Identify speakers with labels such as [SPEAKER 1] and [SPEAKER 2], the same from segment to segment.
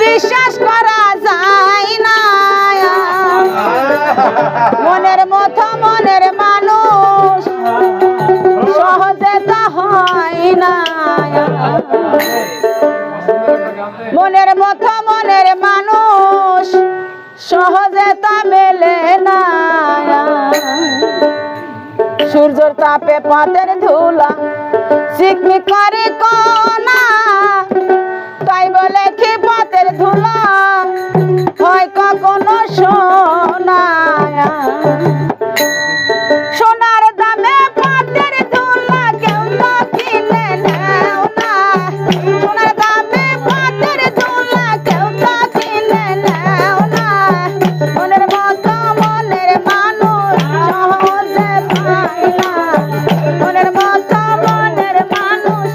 [SPEAKER 1] বিশ্বাস করা যায় না। মনের মতো মনের মানুষ হয় না। মনের মতো মনের মানুষ, সহজে তা মেলে না। সূর্যর তাপে পাতের ধুলা। সিকমি করে কোনা তাই বলে কি পাতের ধুলা? হয় কখনো শোনা।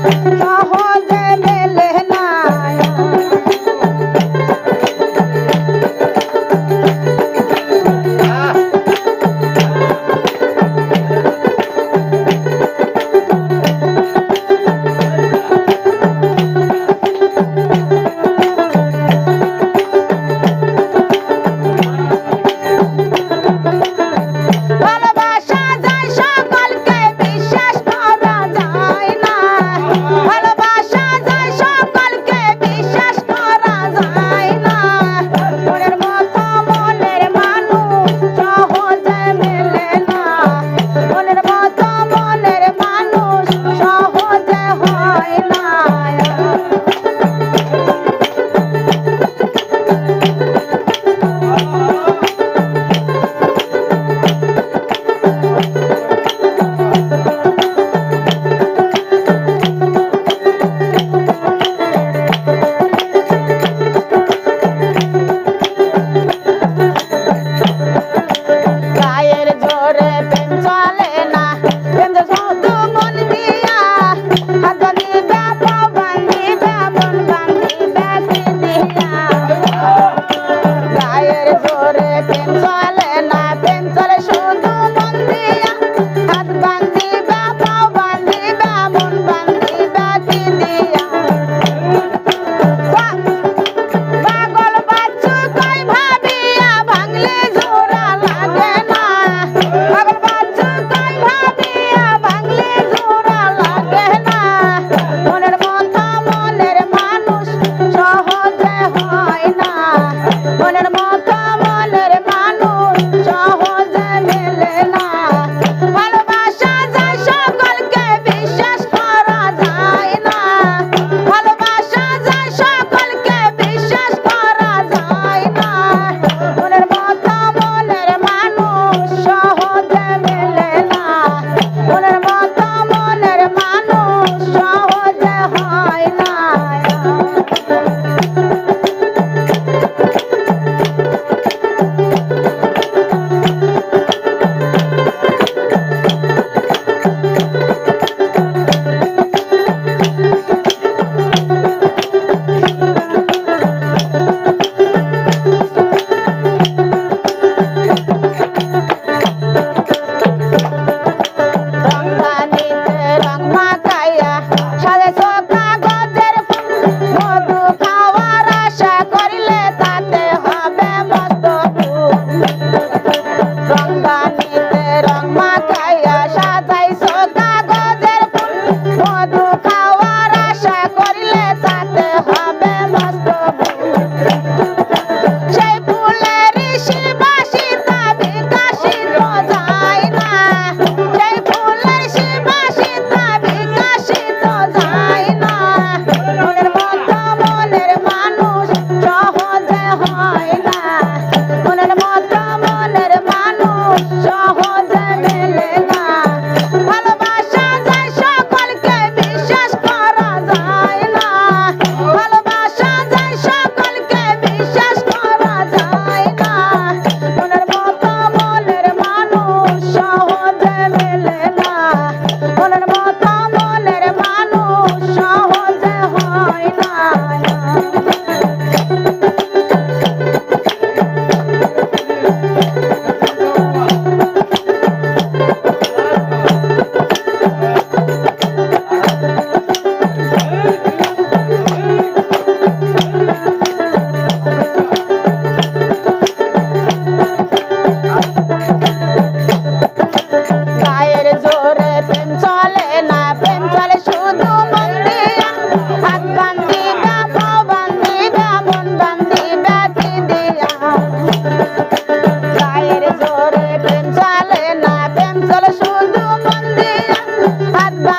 [SPEAKER 1] Bye.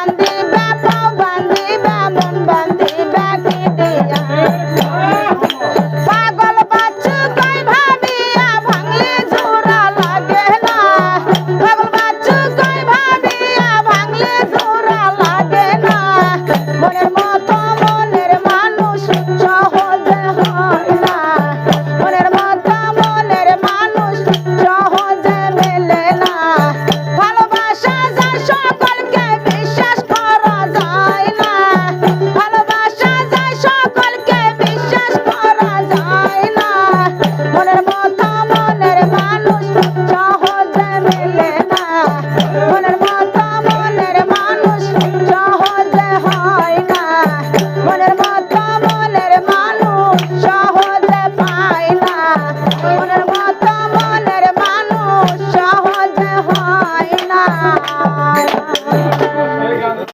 [SPEAKER 1] grande.